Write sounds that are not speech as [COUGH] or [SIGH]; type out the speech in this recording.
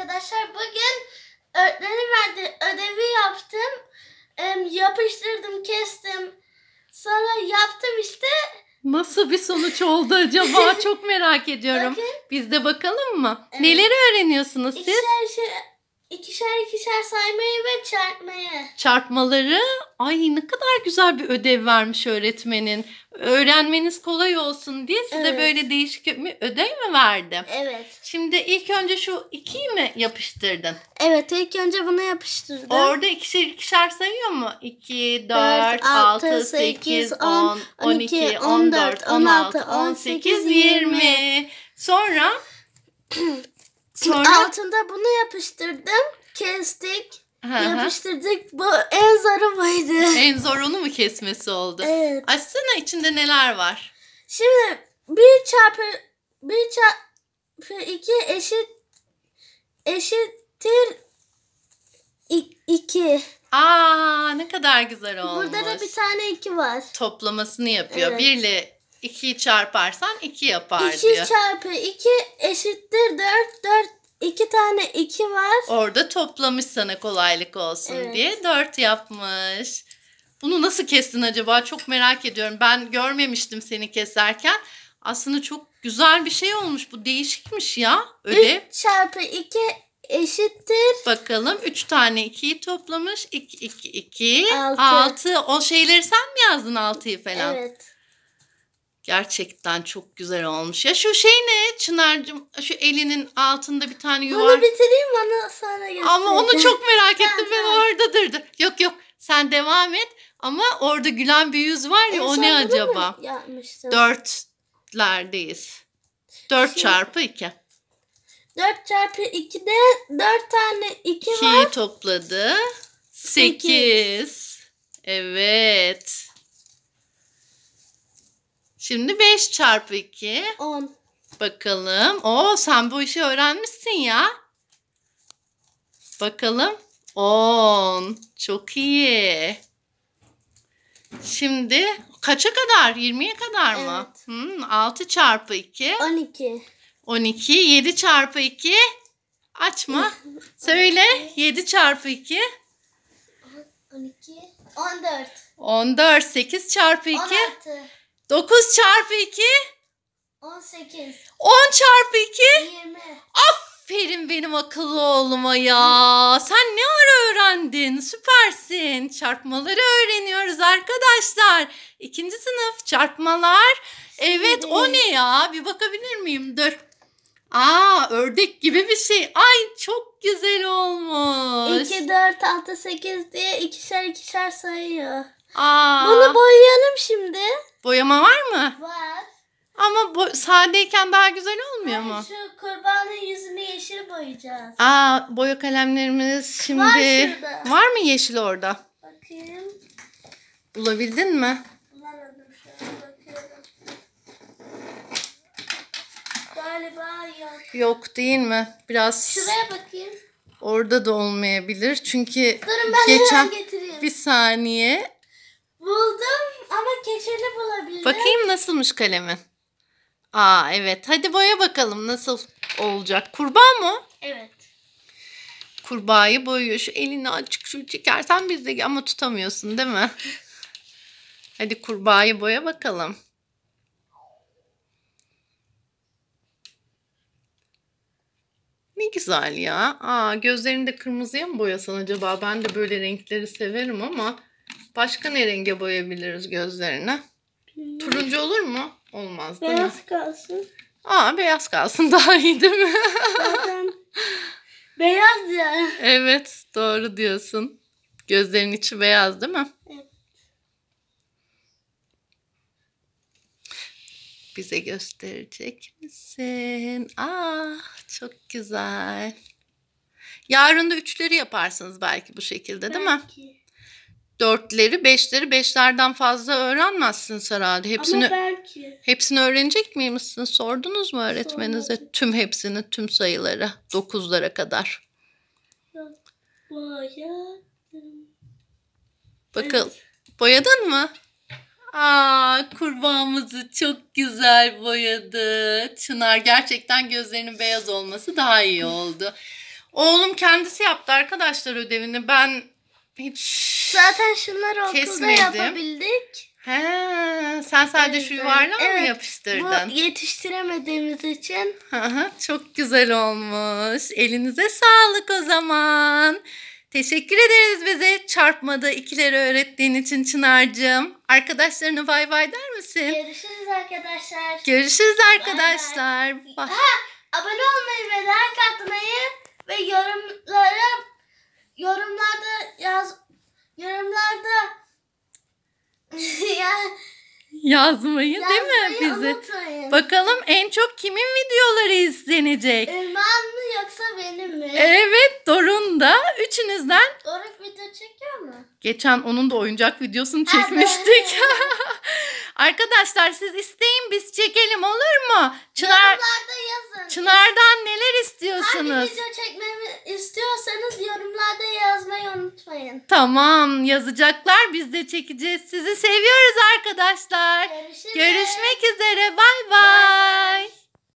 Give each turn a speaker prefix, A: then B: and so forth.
A: arkadaşlar. Bugün öğretmenim verdi. Ödevi yaptım. Yapıştırdım, kestim. Sonra yaptım işte.
B: Nasıl bir sonuç oldu acaba? [LAUGHS] Çok merak ediyorum.
A: Bakın.
B: Biz de bakalım mı?
A: Evet.
B: Neleri öğreniyorsunuz siz?
A: İkişer, şey, ikişer ikişer saymayı ve çarpmayı.
B: Çarpmaları. Ay ne kadar güzel bir ödev vermiş öğretmenin. Öğrenmeniz kolay olsun diye size
A: Evet.
B: böyle değişik bir ödev mi verdi?
A: Evet.
B: Şimdi ilk önce şu ikiyi mi yapıştırdın?
A: Evet ilk önce bunu yapıştırdım.
B: Orada ikişer ikişer sayıyor mu? 2, 4,
A: Dört,
B: 6,
A: altı,
B: 8,
A: sekiz,
B: 10,
A: on,
B: 12,
A: 12,
B: 14, 16, 18,
A: 18,
B: 20. Sonra [CLEARS THROAT] sonra
A: Altında bunu yapıştırdım. Kestik.
B: Hı hı.
A: yapıştırdık. Bu en zoru buydu. [LAUGHS]
B: en zor onu mu kesmesi oldu?
A: Evet.
B: Açsana içinde neler var?
A: Şimdi bir çarpı bir çarpı iki eşit eşittir iki.
B: Aa ne kadar güzel olmuş.
A: Burada da bir tane iki var.
B: Toplamasını yapıyor.
A: Evet.
B: 1 ile 2'yi çarparsan 2 yapar
A: İki
B: diyor.
A: çarpı iki eşittir dört. Dört iki tane iki var.
B: Orada toplamış sana kolaylık olsun
A: Evet.
B: diye 4 yapmış. Bunu nasıl kestin acaba? Çok merak ediyorum. Ben görmemiştim seni keserken. Aslında çok güzel bir şey olmuş. Bu değişikmiş ya. Ödev.
A: Üç çarpı iki eşittir.
B: Bakalım 3 tane 2'yi toplamış. 2 2 2
A: Altı.
B: 6. O şeyleri sen mi yazdın 6'yı falan?
A: Evet.
B: Gerçekten çok güzel olmuş. Ya şu şey ne Çınar'cığım? Şu elinin altında bir tane yuvar.
A: bitireyim onu sonra göstereceğim.
B: Ama onu çok merak ettim. Ben orada durdu. Yok yok sen devam et. Ama orada gülen bir yüz var ya
A: En
B: o ne acaba? Dörtlerdeyiz. Dört
A: Şimdi-
B: çarpı iki.
A: 4 çarpı 2'de 4 tane 2 var.
B: İkiyi topladı. Sekiz. Evet. Şimdi beş çarpı iki.
A: 10.
B: Bakalım. Oo sen bu işi öğrenmişsin ya. Bakalım. 10. Çok iyi. Şimdi kaça kadar? 20'ye kadar mı?
A: Evet.
B: Hmm, 6 çarpı 2.
A: 12.
B: 12. 7 çarpı 2. Açma. [LAUGHS] Söyle. 7 çarpı 2.
A: 12. 14.
B: 14. 8 çarpı 2.
A: 16.
B: 9 çarpı 2.
A: 18.
B: 10 çarpı 2.
A: 20.
B: Aferin benim akıllı oğluma ya. Sen ne ara öğrendin? Süpersin. Çarpmaları öğreniyoruz arkadaşlar. İkinci sınıf çarpmalar. Evet o ne ya? Bir bakabilir miyim? Dur. Aa ördek gibi bir şey. Ay çok güzel olmuş.
A: 2, 4, 6, 8 diye ikişer ikişer sayıyor.
B: Aa,
A: Bunu boyayalım şimdi.
B: boyama var mı?
A: Var.
B: Ama bo- sadeyken daha güzel olmuyor mu?
A: Şu kurbanın yüzünü yeşil boyayacağız.
B: Aa boya kalemlerimiz şimdi
A: şurada.
B: var mı yeşil orada?
A: Bakayım.
B: Bulabildin mi?
A: Galiba yok.
B: Yok değil mi? Biraz
A: Şuraya bakayım.
B: orada da olmayabilir. Çünkü
A: Durun ben
B: geçen
A: hemen getireyim.
B: bir saniye.
A: Buldum ama keçeli bulabildim.
B: Bakayım nasılmış kalemin. Aa evet. Hadi boya bakalım nasıl olacak. Kurbağa mı?
A: Evet.
B: Kurbağayı boyuyor. Şu elini açık şu çekersen biz de ama tutamıyorsun değil mi? [LAUGHS] Hadi kurbağayı boya bakalım. Güzel ya. Aa, gözlerini de kırmızıya mı boyasan acaba? Ben de böyle renkleri severim ama başka ne renge boyayabiliriz gözlerini? Turuncu olur mu? Olmaz değil mi?
A: Beyaz kalsın.
B: Aa beyaz kalsın [LAUGHS] daha iyi değil mi?
A: Zaten beyaz ya.
B: evet doğru diyorsun. Gözlerin içi beyaz değil mi?
A: Evet.
B: Bize gösterecek misin? Aa çok güzel. Yarın da üçleri yaparsınız belki bu şekilde değil mi?
A: Belki.
B: Dörtleri, beşleri, beşlerden fazla öğrenmezsiniz herhalde. Hepsini
A: Ama belki.
B: hepsini öğrenecek miymişsin? Sordunuz mu öğretmenize?
A: Sormadım.
B: Tüm hepsini, tüm sayıları, dokuzlara kadar.
A: Boya.
B: Bakalım. Boyadın mı? Aa, kurbağamızı çok güzel boyadı. Çınar gerçekten gözlerinin beyaz olması daha iyi oldu. Oğlum kendisi yaptı arkadaşlar ödevini. Ben hiç...
A: Zaten şunları okulda
B: Kesmedim.
A: yapabildik.
B: He, sen sadece şu yuvarlağı mı
A: evet.
B: yapıştırdın?
A: Bu yetiştiremediğimiz için.
B: Hı, Çok güzel olmuş. Elinize sağlık o zaman. Teşekkür ederiz bize çarpmada ikileri öğrettiğin için Çınar'cığım. Arkadaşlarına bay bay der misin?
A: Görüşürüz arkadaşlar.
B: Görüşürüz arkadaşlar. Bye.
A: Abone olmayı ve like atmayı ve yorumlara yorumlarda yaz yorumlarda [LAUGHS] ya,
B: Yazmayı değil mi bizi?
A: unutmayın.
B: Bakalım en çok kimin videoları izlenecek?
A: Mı yoksa benim mi?
B: Evet Dorun da üçünüzden
A: Doruk video çekiyor mu?
B: Geçen onun da oyuncak videosunu çekmiştik. [LAUGHS] Arkadaşlar siz isteyin biz çekelim olur mu? Çınar
A: Yorumlarda yazın.
B: Çınar'dan neler
A: Hangi
B: istiyorsunuz?
A: video çekmemi istiyorsanız yorumlarda yazmayı unutmayın.
B: Tamam yazacaklar biz de çekeceğiz. Sizi seviyoruz arkadaşlar.
A: Görüşürüz.
B: Görüşmek üzere bay bay.